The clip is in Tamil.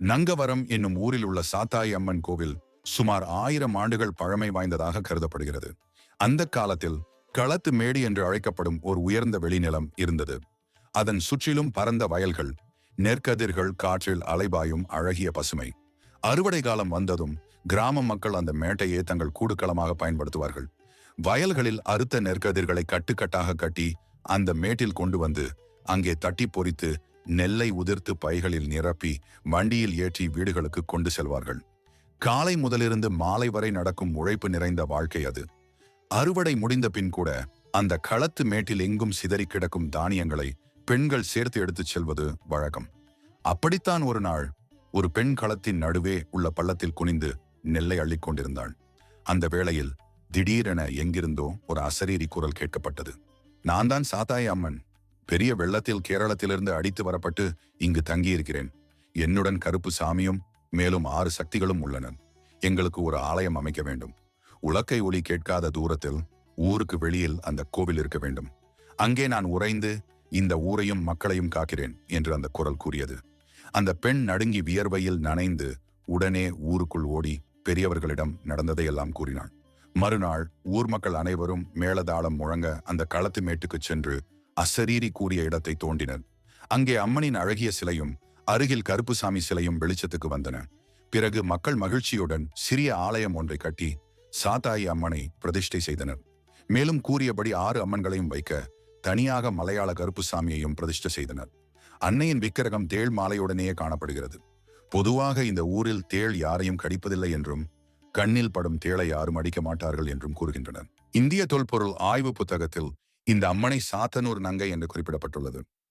நங்கவரம் என்னும் ஊரில் உள்ள சாத்தாய் அம்மன் கோவில் சுமார் ஆயிரம் ஆண்டுகள் பழமை வாய்ந்ததாக கருதப்படுகிறது. அந்த காலத்தில் களத்து மேடு என்று அழைக்கப்படும் ஒரு உயர்ந்த வெளிநிலம் இருந்தது. அதன் சுற்றிலும் பரந்த வயல்கள் நெற்கதிர்கள் காற்றில் அலைபாயும் அழகிய பசுமை. அறுவடை காலம் வந்ததும் கிராம மக்கள் அந்த மேட்டையே தங்கள் கூடுக்களமாக பயன்படுத்துவார்கள். வயல்களில் அறுத்த நெற்கதிர்களை கட்டுக்கட்டாக கட்டி அந்த மேட்டில் கொண்டு வந்து அங்கே தட்டி பொறித்து நெல்லை உதிர்த்து பைகளில் நிரப்பி வண்டியில் ஏற்றி வீடுகளுக்கு கொண்டு செல்வார்கள். காலை முதலிருந்து மாலை வரை நடக்கும் உழைப்பு நிறைந்த வாழ்க்கை அது. அறுவடை முடிந்த பின் கூட அந்த களத்து மேட்டில் எங்கும் சிதறி கிடக்கும் தானியங்களை பெண்கள் சேர்த்து எடுத்துச் செல்வது வழக்கம். அப்படித்தான் ஒரு நாள் ஒரு பெண் களத்தின் நடுவே உள்ள பள்ளத்தில் குனிந்து நெல்லை அள்ளிக் கொண்டிருந்தாள். அந்த வேளையில் திடீரென எங்கிருந்தோ ஒரு அசரீரி குரல் கேட்கப்பட்டது. நான் தான் சாத்தாய அம்மன். பெரிய வெள்ளத்தில் கேரளத்திலிருந்து அடித்து வரப்பட்டு இங்கு தங்கியிருக்கிறேன். என்னுடன் கருப்பு சாமியும் மேலும் ஆறு சக்திகளும் உள்ளனர் எங்களுக்கு ஒரு ஆலயம் அமைக்க வேண்டும். உலக்கை ஒளி கேட்காத தூரத்தில் ஊருக்கு வெளியில் அந்த கோவில் இருக்க வேண்டும். அங்கே நான் உறைந்து இந்த ஊரையும் மக்களையும் காக்கிறேன் என்று அந்த குரல் கூறியது. அந்த பெண் நடுங்கி வியர்வையில் நனைந்து உடனே ஊருக்குள் ஓடி பெரியவர்களிடம் நடந்ததையெல்லாம் கூறினாள். மறுநாள் ஊர் மக்கள் அனைவரும் மேளதாளம் முழங்க அந்த களத்து மேட்டுக்கு சென்று அசரீரி கூறிய இடத்தை தோண்டினர். அங்கே அம்மனின் அழகிய சிலையும் அருகில் கருப்புசாமி சிலையும் வெளிச்சத்துக்கு வந்தன. பிறகு மக்கள் மகிழ்ச்சியுடன் சிறிய ஆலயம் ஒன்றை கட்டி சாத்தாயி அம்மனை பிரதிஷ்டை செய்தனர். மேலும் கூறியபடி ஆறு அம்மன்களையும் வைக்க தனியாக மலையாள கருப்புசாமியையும் பிரதிஷ்டை செய்தனர். அன்னையின் விக்கிரகம் தேள் மாலையுடனேயே காணப்படுகிறது. பொதுவாக இந்த ஊரில் தேள் யாரையும் கடிப்பதில்லை என்றும் கண்ணில் படும் தேளை யாரும் அடிக்க மாட்டார்கள் என்றும் கூறுகின்றனர். இந்திய தொல்பொருள் ஆய்வு புத்தகத்தில் இந்த அம்மனை சாத்தனூர் நங்கை என்று குறிப்பிடப்பட்டுள்ளது.